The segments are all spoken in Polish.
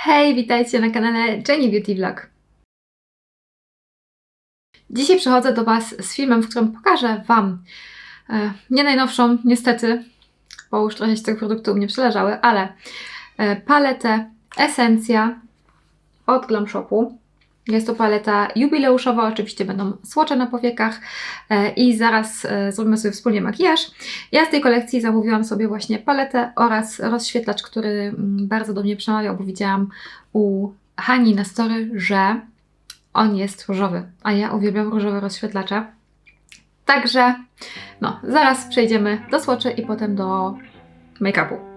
Hej, witajcie na kanale Jenny Beauty Vlog. Dzisiaj przychodzę do Was z filmem, w którym pokażę Wam e, nie najnowszą, niestety, bo już trochę się tego produktu u mnie przeleżały, ale e, paletę Esencja od Glam Shopu. Jest to paleta jubileuszowa, oczywiście będą słocze na powiekach e, i zaraz e, zrobimy sobie wspólnie makijaż. Ja z tej kolekcji zamówiłam sobie właśnie paletę oraz rozświetlacz, który mm, bardzo do mnie przemawiał, bo widziałam u Hani na story, że on jest różowy, a ja uwielbiam różowe rozświetlacze. Także, no, zaraz przejdziemy do słoczy i potem do make-upu.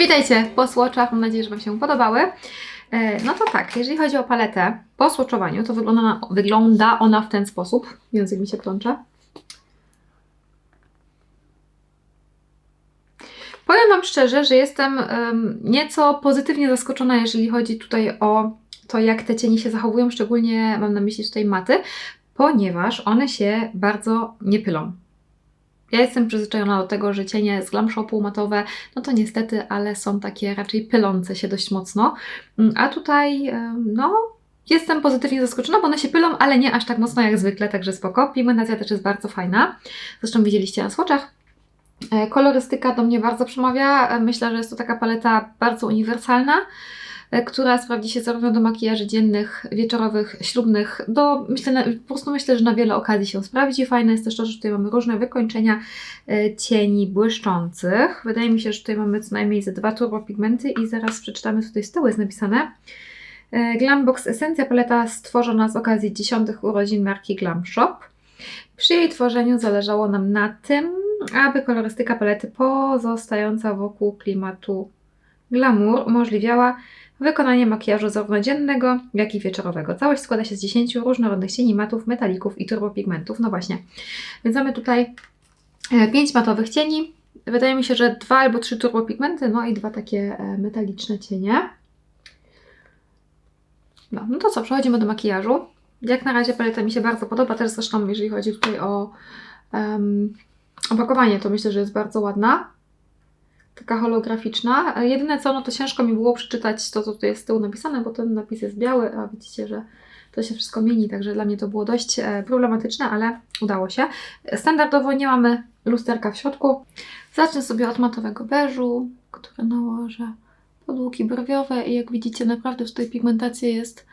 Witajcie po słoczach, mam nadzieję, że Wam się podobały. E, No to tak, jeżeli chodzi o paletę po słoczowaniu, to wygląda, na, wygląda ona w ten sposób. Język mi się plącze. Powiem Wam szczerze, że jestem em, nieco pozytywnie zaskoczona, jeżeli chodzi tutaj o to, jak te cienie się zachowują, szczególnie mam na myśli tutaj maty, ponieważ one się bardzo nie pylą. Ja jestem przyzwyczajona do tego, że cienie z Glam Shopu matowe, no to niestety, ale są takie raczej pylące się dość mocno. Mm, A tutaj, no, jestem pozytywnie zaskoczona, bo one się pylą, ale nie aż tak mocno jak zwykle, także spoko. Pigmentacja też jest bardzo fajna. Zresztą widzieliście na swatchach. E, Kolorystyka do mnie bardzo przemawia. E, Myślę, że jest to taka paleta bardzo uniwersalna, która sprawdzi się zarówno do makijaży dziennych, wieczorowych, ślubnych, do, myślę, po prostu myślę, że na wiele okazji się sprawdzi. Fajne jest też to, że tutaj mamy różne wykończenia e, cieni błyszczących. Wydaje mi się, że tutaj mamy co najmniej ze dwa turbopigmenty i zaraz przeczytamy, co tutaj z tyłu jest napisane. E, Glambox Essencja paleta stworzona z okazji 10 urodzin marki Glam Shop. Przy jej tworzeniu zależało nam na tym, aby kolorystyka palety pozostająca wokół klimatu glamour umożliwiała wykonanie makijażu zarówno dziennego, jak i wieczorowego. Całość składa się z 10 różnorodnych cieni, matów, metalików i turbopigmentów. No właśnie, więc mamy tutaj 5 matowych cieni. Wydaje mi się, że dwa albo trzy turbopigmenty, no i dwa takie e, metaliczne cienie. No, no to co, przechodzimy do makijażu. Jak na razie paleta mi się bardzo podoba, też zresztą jeżeli chodzi tutaj o um, opakowanie, to myślę, że jest bardzo ładna. Taka holograficzna. E, Jedyne co, no to ciężko mi było przeczytać to, co tutaj jest z tyłu napisane, bo ten napis jest biały, a widzicie, że to się wszystko mieni, także dla mnie to było dość e, problematyczne, ale udało się. Standardowo nie mamy lusterka w środku. Zacznę sobie od matowego beżu, który nałożę pod łuki brwiowe i jak widzicie naprawdę tutaj pigmentacja jest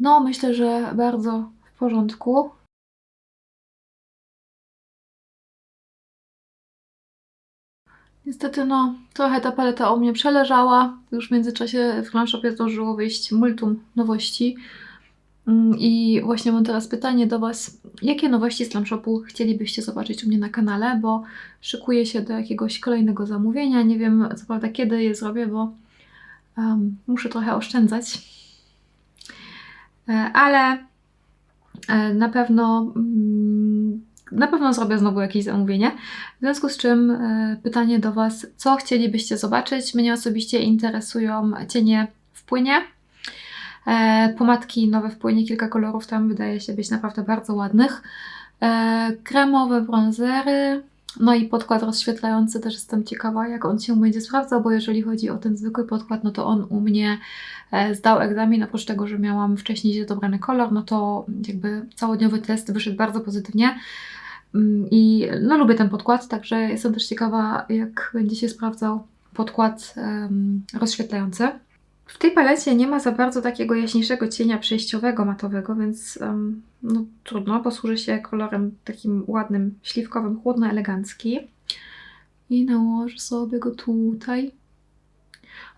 no myślę, że bardzo w porządku. Niestety, no, trochę ta paleta o mnie przeleżała. Już w międzyczasie w Glamshopie zdążyło wyjść multum nowości. Mm, I właśnie mam teraz pytanie do Was. Jakie nowości z Glamshopu chcielibyście zobaczyć u mnie na kanale? Bo szykuję się do jakiegoś kolejnego zamówienia. Nie wiem co prawda kiedy je zrobię, bo um, muszę trochę oszczędzać. E, ale e, na pewno mm, na pewno zrobię znowu jakieś zamówienie. W związku z czym e, pytanie do Was, co chcielibyście zobaczyć? Mnie osobiście interesują cienie w płynie. E, Pomadki nowe w płynie, kilka kolorów tam wydaje się być naprawdę bardzo ładnych. E, Kremowe bronzery, no i podkład rozświetlający też jestem ciekawa, jak on się będzie sprawdzał, bo jeżeli chodzi o ten zwykły podkład, no to on u mnie zdał egzamin, oprócz tego, że miałam wcześniej źle dobrany kolor, no to jakby całodniowy test wyszedł bardzo pozytywnie. Mm, I no lubię ten podkład, także jestem też ciekawa, jak będzie się sprawdzał podkład em, rozświetlający. W tej palecie nie ma za bardzo takiego jaśniejszego cienia przejściowego, matowego, więc em, no trudno, posłużę się kolorem takim ładnym, śliwkowym, chłodno-elegancki. I nałożę sobie go tutaj.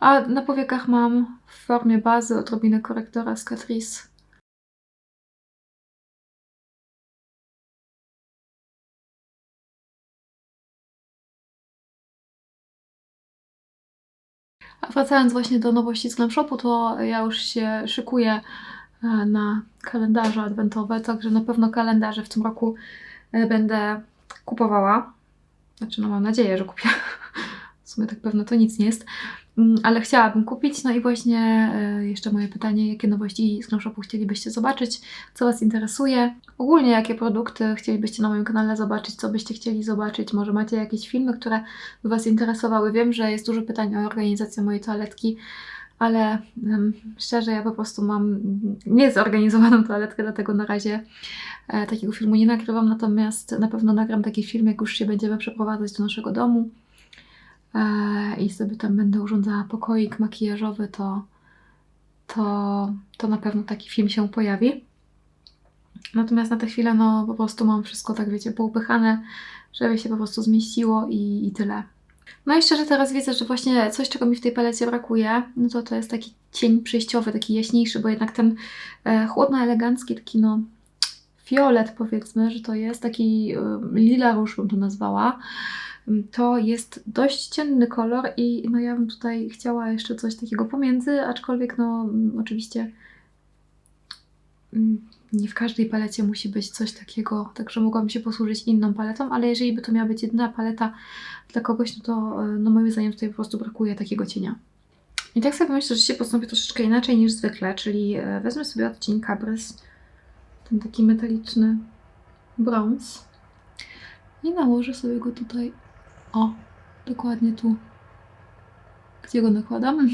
A na powiekach mam w formie bazy odrobinę korektora z Catrice. Wracając właśnie do nowości z Glam Shopu, to ja już się szykuję e, na kalendarze adwentowe, także na pewno kalendarze w tym roku e, będę kupowała. Znaczy, no mam nadzieję, że kupię. W sumie tak pewno to nic nie jest. Mm, Ale chciałabym kupić. No i właśnie e, jeszcze moje pytanie, jakie nowości z Glam Shopu chcielibyście zobaczyć, co Was interesuje. Ogólnie jakie produkty chcielibyście na moim kanale zobaczyć, co byście chcieli zobaczyć. Może macie jakieś filmy, które by Was interesowały. Wiem, że jest dużo pytań o organizację mojej toaletki, ale em, szczerze ja po prostu mam niezorganizowaną toaletkę, dlatego na razie e, takiego filmu nie nagrywam, natomiast na pewno nagram taki film, jak już się będziemy przeprowadzać do naszego domu i sobie tam będę urządzała pokoik makijażowy, to, to, to na pewno taki film się pojawi. Natomiast na tę chwilę, no po prostu mam wszystko, tak wiecie, poupychane, żeby się po prostu zmieściło i, i tyle. No i szczerze teraz widzę, że właśnie coś, czego mi w tej palecie brakuje, no to to jest taki cień przejściowy, taki jaśniejszy, bo jednak ten e, chłodno-elegancki, taki no fiolet powiedzmy, że to jest taki e, lila róż bym to nazwała, To jest dość ciemny kolor i no ja bym tutaj chciała jeszcze coś takiego pomiędzy, aczkolwiek no mm, oczywiście mm, nie w każdej palecie musi być coś takiego, także mogłabym się posłużyć inną paletą, ale jeżeli by to miała być jedyna paleta dla kogoś, no to e, no moim zdaniem tutaj po prostu brakuje takiego cienia. I tak sobie myślę, że się postąpię troszeczkę inaczej niż zwykle, czyli e, wezmę sobie odcień Cabrys, ten taki metaliczny brąz i nałożę sobie go tutaj, o, dokładnie tu, gdzie go nakładam.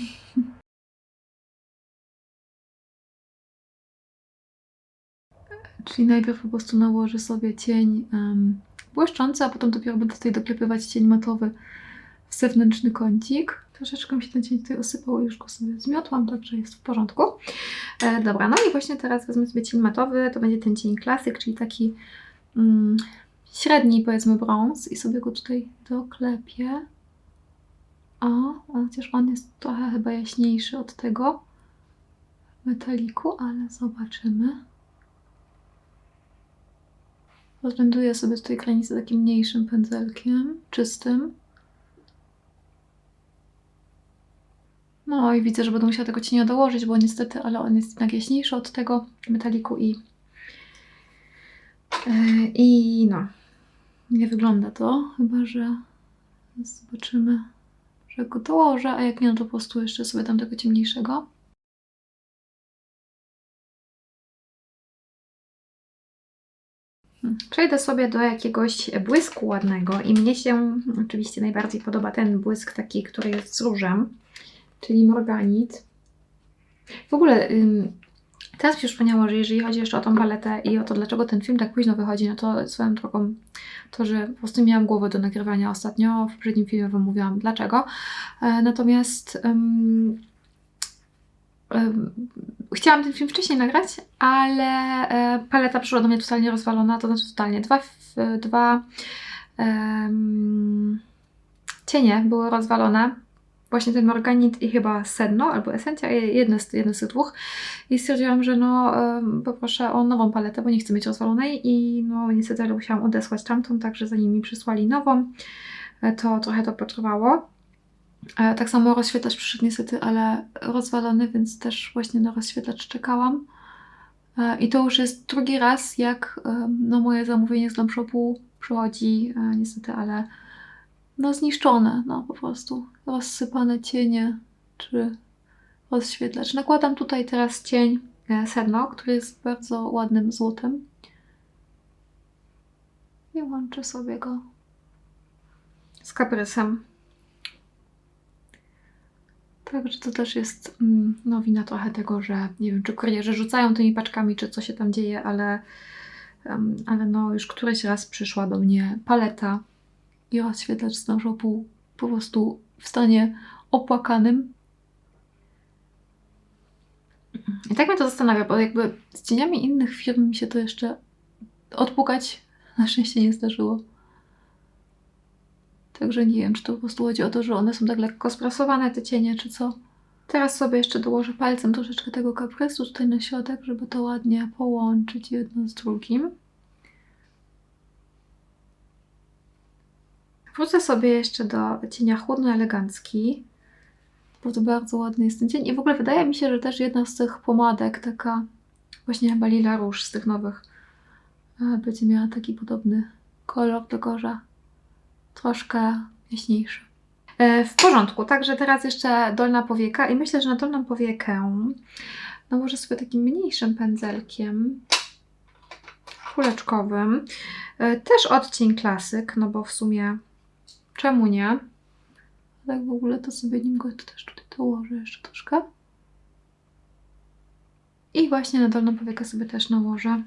Czyli najpierw po prostu nałożę sobie cień em, błyszczący, a potem dopiero będę tutaj doklepywać cień matowy w zewnętrzny kącik. Troszeczkę mi się ten cień tutaj osypał, już go sobie zmiotłam, także jest w porządku. E, dobra, no i właśnie teraz wezmę sobie cień matowy, to będzie ten cień klasyk, czyli taki mm, średni powiedzmy brąz i sobie go tutaj doklepię. O, chociaż on jest trochę chyba jaśniejszy od tego metaliku, ale zobaczymy. Rozblenduję sobie tutaj granicę takim mniejszym pędzelkiem, czystym. No i widzę, że będę musiała tego cienia dołożyć, bo niestety, ale on jest jednak jaśniejszy od tego metaliku i i no, nie wygląda to, chyba że zobaczymy, że go dołożę, a jak nie, no to po prostu jeszcze sobie dam tego ciemniejszego. Przejdę sobie do jakiegoś błysku ładnego i mnie się oczywiście najbardziej podoba ten błysk taki, który jest z różem, czyli morganit. W ogóle teraz mi się przypomniało, że jeżeli chodzi jeszcze o tą paletę i o to, dlaczego ten film tak późno wychodzi, no to swoją drogą to, że po prostu miałam głowę do nagrywania ostatnio, w poprzednim filmie Wam mówiłam dlaczego. E, natomiast ym, ym, chciałam ten film wcześniej nagrać, ale e, paleta przyszła do mnie totalnie rozwalona, to znaczy totalnie. Dwa, dwa em, cienie były rozwalone. Właśnie ten morganit i chyba sedno albo esencja, je- jedno z, jedno z tych dwóch. I stwierdziłam, że no poproszę o nową paletę, bo nie chcę mieć rozwalonej i no niestety musiałam odesłać tamtą, także zanim mi przysłali nową, e, to trochę to potrwało. E, Tak samo rozświetlacz przyszedł niestety, ale rozwalony, więc też właśnie na rozświetlacz czekałam. E, I to już jest drugi raz, jak no, moje zamówienie z Shopu przychodzi, niestety, ale no zniszczone, no po prostu rozsypane cienie czy rozświetlacz. Nakładam tutaj teraz cień e, sedno, który jest bardzo ładnym złotem. I łączę sobie go z kaprysem. Także to też jest mm, no, wina trochę tego, że nie wiem, czy kurierzy rzucają tymi paczkami, czy co się tam dzieje, ale, ale no już któryś raz przyszła do mnie paleta i rozświetlacz z Shopu po prostu w stanie opłakanym. I tak mnie to zastanawia, bo jakby z cieniami innych firm mi się to jeszcze odpukać na szczęście nie zdarzyło. Także nie wiem, czy to po prostu chodzi o to, że one są tak lekko sprasowane, te cienie, czy co. Teraz sobie jeszcze dołożę palcem troszeczkę tego kaprysu tutaj na środek, żeby to ładnie połączyć jedno z drugim. Wrócę sobie jeszcze do cienia chłodno-elegancki, bo to bardzo ładny jest ten cień. I w ogóle wydaje mi się, że też jedna z tych pomadek, taka właśnie chyba Lila Rouge z tych nowych, e, będzie miała taki podobny kolor, tylko że troszkę jaśniejszy. E, W porządku, także teraz jeszcze dolna powieka i myślę, że na dolną powiekę nałożę sobie takim mniejszym pędzelkiem kuleczkowym. E, Też odcień klasyk, no bo w sumie czemu nie? Tak w ogóle to sobie nim go też tutaj dołożę jeszcze troszkę. I właśnie na dolną powiekę sobie też nałożę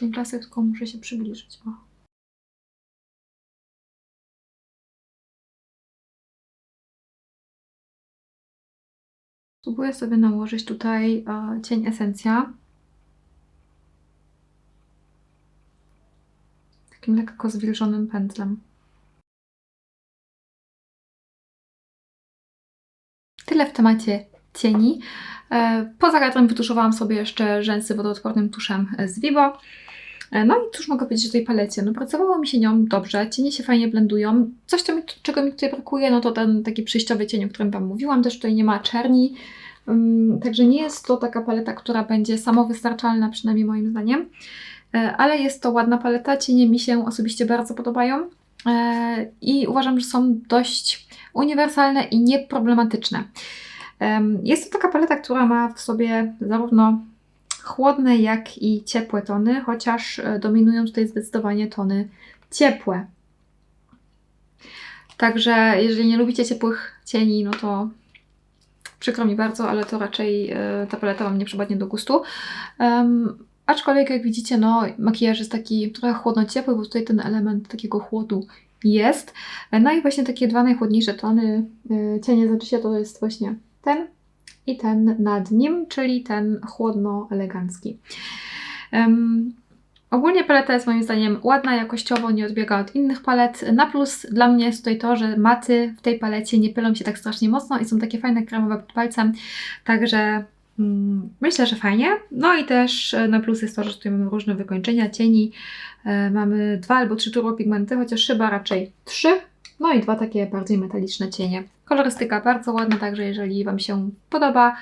cień klasyk, tylko muszę się przybliżyć. O. Spróbuję sobie nałożyć tutaj e, cień esencja. Takim lekko zwilżonym pędzlem. Tyle w temacie cieni. E, Poza kadrem wytuszowałam sobie jeszcze rzęsy wodoodpornym tuszem z Vivo. E, No i cóż mogę powiedzieć o tej palecie? No pracowało mi się nią dobrze, cienie się fajnie blendują. Coś, co mi, czego mi tutaj brakuje, no to ten taki przejściowy cień, o którym Wam mówiłam, też tutaj nie ma czerni. Ym, Także nie jest to taka paleta, która będzie samowystarczalna, przynajmniej moim zdaniem. E, Ale jest to ładna paleta, cienie mi się osobiście bardzo podobają. I uważam, że są dość uniwersalne i nieproblematyczne. Em, Jest to taka paleta, która ma w sobie zarówno chłodne, jak i ciepłe tony, chociaż e, dominują tutaj zdecydowanie tony ciepłe. Także jeżeli nie lubicie ciepłych cieni, no to przykro mi bardzo, ale to raczej e, ta paleta Wam nie przypadnie do gustu. Em, aczkolwiek jak widzicie, no makijaż jest taki trochę chłodno-ciepły, bo tutaj ten element takiego chłodu jest. No i właśnie takie dwa najchłodniejsze tony e, cienie, znaczy to jest właśnie ten i ten nad nim, czyli ten chłodno-elegancki. Em, ogólnie paleta jest moim zdaniem ładna, jakościowo, nie odbiega od innych palet. Na plus dla mnie jest tutaj to, że maty w tej palecie nie pylą się tak strasznie mocno i są takie fajne, kremowe pod palcem, także myślę, że fajnie. No i też e, na plus jest to, że tutaj mamy różne wykończenia cieni. E, mamy dwa albo trzy turbopigmenty, chociaż chyba raczej trzy. No i dwa takie bardziej metaliczne cienie. Kolorystyka bardzo ładna, także jeżeli Wam się podoba,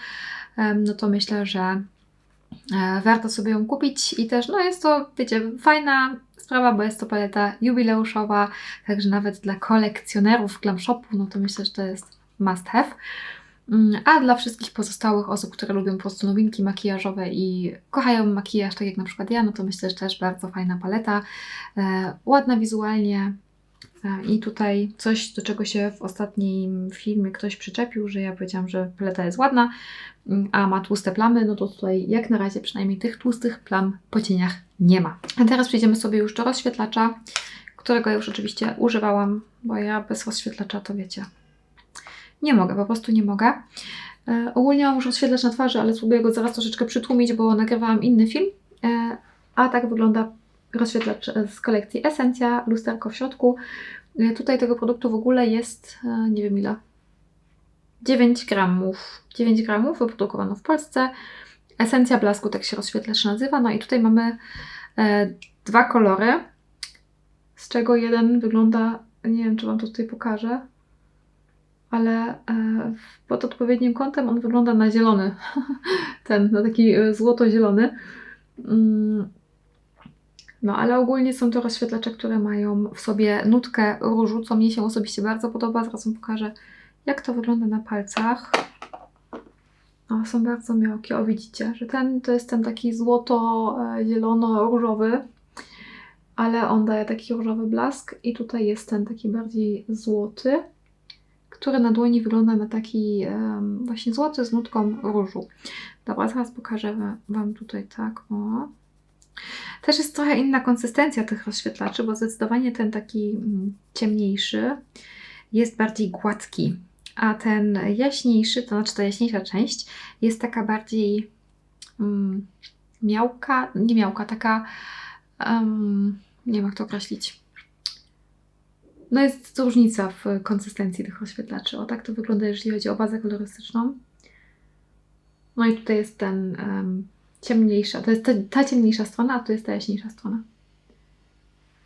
no to myślę, że e, warto sobie ją kupić i też, no jest to, wiecie, fajna sprawa, bo jest to paleta jubileuszowa, także nawet dla kolekcjonerów glam shopu, no to myślę, że to jest must have. Mm, A dla wszystkich pozostałych osób, które lubią po prostu nowinki makijażowe i kochają makijaż, tak jak na przykład ja, no to myślę, że też bardzo fajna paleta. E, ładna wizualnie, E, I tutaj coś, do czego się w ostatnim filmie ktoś przyczepił, że ja powiedziałam, że paleta jest ładna, mm, a ma tłuste plamy, no to tutaj jak na razie przynajmniej tych tłustych plam po cieniach nie ma. A teraz przejdziemy sobie już do rozświetlacza, którego już oczywiście używałam, bo ja bez rozświetlacza to wiecie, nie mogę, po prostu nie mogę. E, ogólnie mam już rozświetlacz na twarzy, ale spróbuję go zaraz troszeczkę przytłumić, bo nagrywałam inny film, e, a tak wygląda rozświetlacz z kolekcji Essencja, lusterko w środku. E, Tutaj tego produktu w ogóle jest, nie wiem ile, 9 gramów. 9 gramów wyprodukowano w Polsce. Esencja blasku, tak się rozświetlacz nazywa. No i tutaj mamy dwa kolory, z czego jeden wygląda, nie wiem czy Wam to tutaj pokażę, ale e, pod odpowiednim kątem on wygląda na zielony. Ten, na taki e, złoto-zielony. Mm, no, ale ogólnie są to rozświetlacze, które mają w sobie nutkę różu, co mnie się osobiście bardzo podoba. Zaraz Wam pokażę, jak to wygląda na palcach. O, są bardzo miałkie. O, widzicie, że ten to jest ten taki złoto-zielono-różowy, ale on daje taki różowy blask i tutaj jest ten taki bardziej złoty, który na dłoni wygląda na taki em, właśnie złoty z nutką różu. Dobra, zaraz pokażę wa- Wam tutaj tak, o. Też jest trochę inna konsystencja tych rozświetlaczy, bo zdecydowanie ten taki mm, ciemniejszy jest bardziej gładki, a ten jaśniejszy, to znaczy ta jaśniejsza część jest taka bardziej mm, miałka, nie miałka, taka em, nie wiem jak to określić. No jest różnica w konsystencji tych rozświetlaczy. O tak to wygląda, jeżeli chodzi o bazę kolorystyczną. No i tutaj jest ten em, ciemniejsza, to jest ta, ta ciemniejsza strona, a tu jest ta jaśniejsza strona.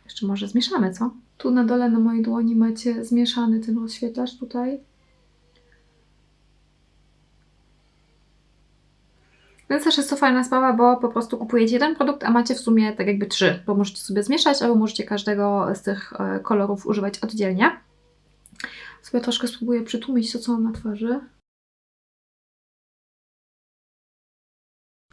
Jeszcze może zmieszamy, co? Tu na dole na mojej dłoni macie zmieszany ten rozświetlacz tutaj. Więc też jest to fajna sprawa, bo po prostu kupujecie jeden produkt, a macie w sumie tak jakby trzy, bo możecie sobie zmieszać, albo możecie każdego z tych e, kolorów używać oddzielnie. Sobie troszkę spróbuję przytłumić to, co mam na twarzy.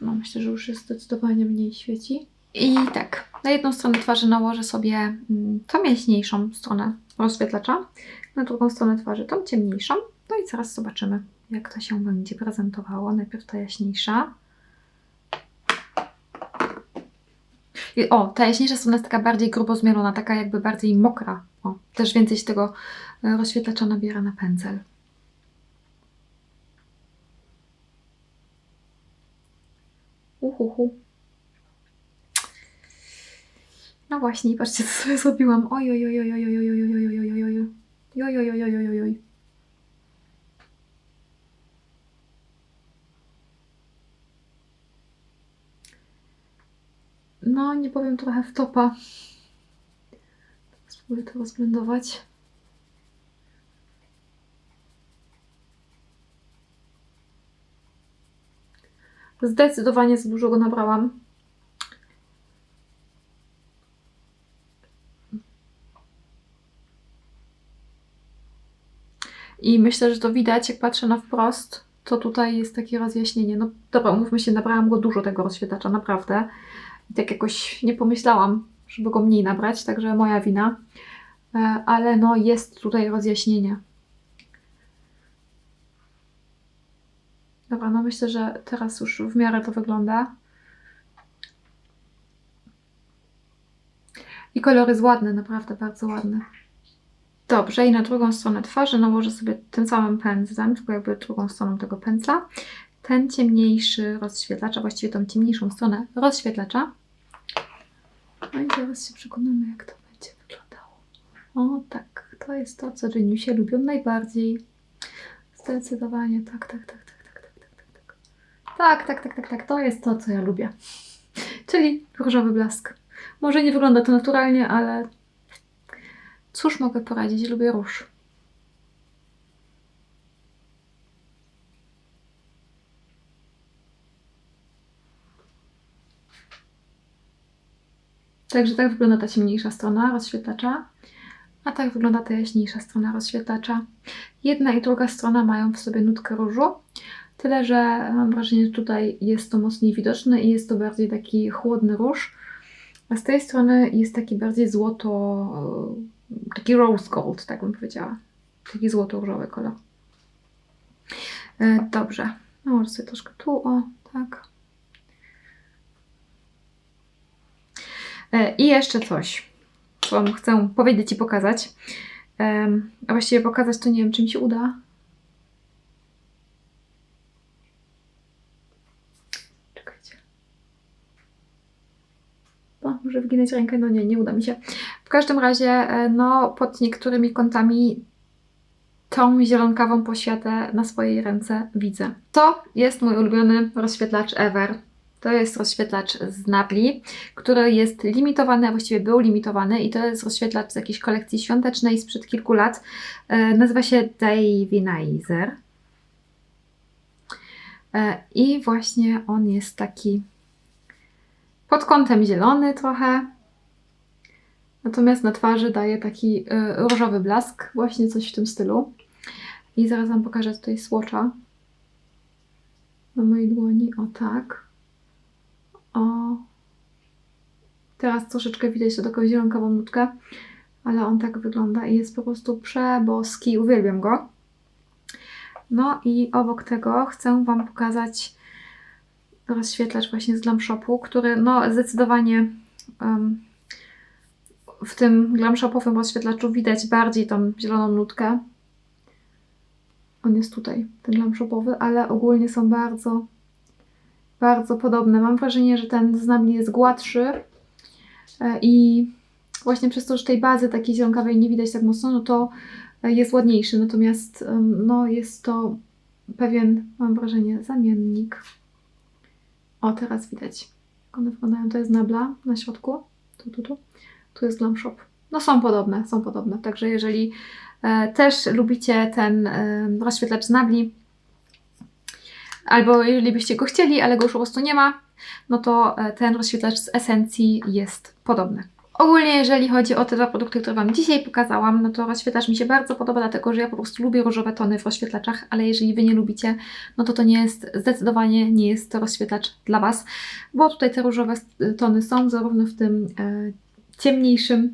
No, myślę, że już jest zdecydowanie mniej świeci. I tak, na jedną stronę twarzy nałożę sobie mm, tą jaśniejszą stronę rozświetlacza, na drugą stronę twarzy tą ciemniejszą. No i zaraz zobaczymy, jak to się będzie prezentowało. Najpierw ta jaśniejsza. O, ta jaśniejsza strona jest taka bardziej grubo zmielona, taka jakby bardziej mokra. O, też więcej się tego e, rozświetlacza nabiera na pędzel. Uhuhu. No właśnie, patrzcie, co sobie zrobiłam. Oj, oj, oj, oj, oj, oj, oj, oj, oj, oj, oj, oj, oj. Oj, oj, oj, oj, oj, oj, oj. No nie powiem, trochę w topa. Spróbuję to rozblendować. Zdecydowanie za dużo go nabrałam. I myślę, że to widać, jak patrzę na wprost, to tutaj jest takie rozjaśnienie. No dobra, umówmy się, nabrałam go dużo tego rozświetlacza, naprawdę. I tak jakoś nie pomyślałam, żeby go mniej nabrać, także moja wina. E, Ale no jest tutaj rozjaśnienie. Dobra, no myślę, że teraz już w miarę to wygląda. I kolor jest ładny, naprawdę bardzo ładny. Dobrze, i na drugą stronę twarzy nałożę sobie tym samym pędzlem, tylko jakby drugą stroną tego pędzla, ten ciemniejszy rozświetlacz, a właściwie tą ciemniejszą stronę rozświetlacza. No i zaraz się przekonamy, jak to będzie wyglądało. O tak, to jest to, co Geniusie lubią najbardziej. Zdecydowanie, tak, tak, tak, tak, tak, tak, tak, tak, tak. Tak, tak, tak, tak, tak, to jest to, co ja lubię. Czyli różowy blask. Może nie wygląda to naturalnie, ale Cóż mogę poradzić? Lubię róż. Także tak wygląda ta ciemniejsza strona rozświetlacza, a tak wygląda ta jaśniejsza strona rozświetlacza. Jedna i druga strona mają w sobie nutkę różu, tyle że mam wrażenie, że tutaj jest to mocniej widoczne i jest to bardziej taki chłodny róż, a z tej strony jest taki bardziej złoto taki rose gold, tak bym powiedziała. Taki złoto-różowy kolor. E, dobrze. No, może sobie troszkę tu, o, tak. E, I jeszcze coś, co Wam chcę powiedzieć i pokazać. E, a właściwie pokazać to nie wiem, czy mi się uda. Czekajcie. O, może wginąć rękę? No nie, nie uda mi się. W każdym razie, e, no, pod niektórymi kątami tą zielonkawą poświatę na swojej ręce widzę. To jest mój ulubiony rozświetlacz ever. To jest rozświetlacz z Nabli, który jest limitowany, a właściwie był limitowany i to jest rozświetlacz z jakiejś kolekcji świątecznej sprzed kilku lat. E, nazywa się Davinizer. E, I właśnie on jest taki pod kątem zielony trochę, Natomiast na twarzy daje taki y, różowy blask, właśnie coś w tym stylu. I zaraz Wam pokażę tutaj słocza na mojej dłoni. O tak. O. Teraz troszeczkę widać to taką zielonkową nutkę, ale on tak wygląda i jest po prostu przeboski. Uwielbiam go. No i obok tego chcę Wam pokazać rozświetlacz właśnie z Glam Shopu, który no zdecydowanie um, w tym glam shopowym rozświetlaczu widać bardziej tą zieloną nutkę. On jest tutaj, ten glam shopowy, ale ogólnie są bardzo, bardzo podobne. Mam wrażenie, że ten z nami jest gładszy e, i właśnie przez to, że tej bazy takiej zielonkawej nie widać tak mocno, no to jest ładniejszy. Natomiast no, jest to pewien, mam wrażenie, zamiennik. O, teraz widać, jak one wyglądają. To jest nabla na środku. Tu, tu, tu tu jest Glam Shop. No są podobne, są podobne. Także jeżeli e, też lubicie ten e, rozświetlacz z nabli, albo jeżeli byście go chcieli, ale go już po prostu nie ma, no to e, ten rozświetlacz z esencji jest podobny. Ogólnie, jeżeli chodzi o te dwa produkty, które Wam dzisiaj pokazałam, no to rozświetlacz mi się bardzo podoba, dlatego że ja po prostu lubię różowe tony w rozświetlaczach, ale jeżeli Wy nie lubicie, no to to nie jest, zdecydowanie nie jest to rozświetlacz dla Was, bo tutaj te różowe tony są zarówno w tym e, ciemniejszym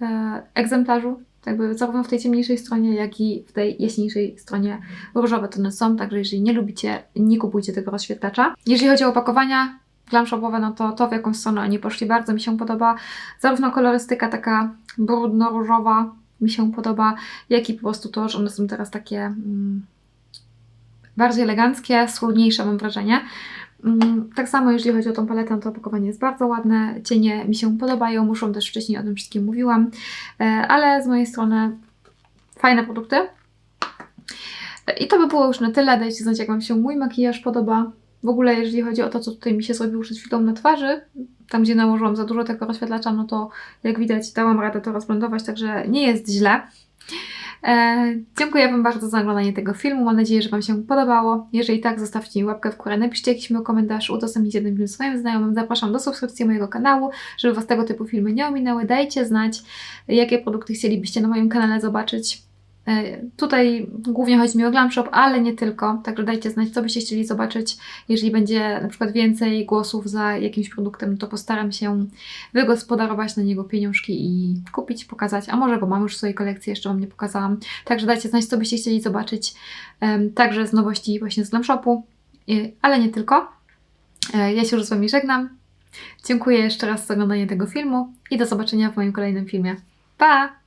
e, egzemplarzu, jakby zarówno w tej ciemniejszej stronie, jak i w tej jaśniejszej stronie różowe tony są, także jeżeli nie lubicie, nie kupujcie tego rozświetlacza. Jeżeli chodzi o opakowania glam shopowe, no to to w jaką stronę oni poszli bardzo mi się podoba. Zarówno kolorystyka taka brudno-różowa mi się podoba, jak i po prostu to, że one są teraz takie mm, bardziej eleganckie, schludniejsze mam wrażenie. Mm, tak samo jeżeli chodzi o tą paletę, to opakowanie jest bardzo ładne, cienie mi się podobają, muszą też wcześniej o tym wszystkim mówiłam, e, ale z mojej strony fajne produkty. I to by było już na tyle, dajcie znać jak Wam się mój makijaż podoba. w ogóle jeżeli chodzi o to, co tutaj mi się zrobiło przed chwilą na twarzy, tam gdzie nałożyłam za dużo tego rozświetlacza, no to jak widać dałam radę to rozblendować, także nie jest źle. E, dziękuję Wam bardzo za oglądanie tego filmu. Mam nadzieję, że Wam się podobało. Jeżeli tak, zostawcie mi łapkę w górę, napiszcie jakiś miły komentarz, udostępnijcie ten film swoim znajomym. Zapraszam do subskrypcji mojego kanału, żeby Was tego typu filmy nie ominęły. Dajcie znać, jakie produkty chcielibyście na moim kanale zobaczyć. E, Tutaj głównie chodzi mi o Glam Shop, ale nie tylko, także dajcie znać, co byście chcieli zobaczyć. Jeżeli będzie na przykład więcej głosów za jakimś produktem, to postaram się wygospodarować na niego pieniążki i kupić, pokazać, a może, bo mam już w swojej kolekcji, jeszcze Wam nie pokazałam. Także dajcie znać, co byście chcieli zobaczyć. Także z nowości właśnie z Glam Shopu, y, ale nie tylko. E, Ja się już z Wami żegnam. Dziękuję jeszcze raz za oglądanie tego filmu i do zobaczenia w moim kolejnym filmie. Pa!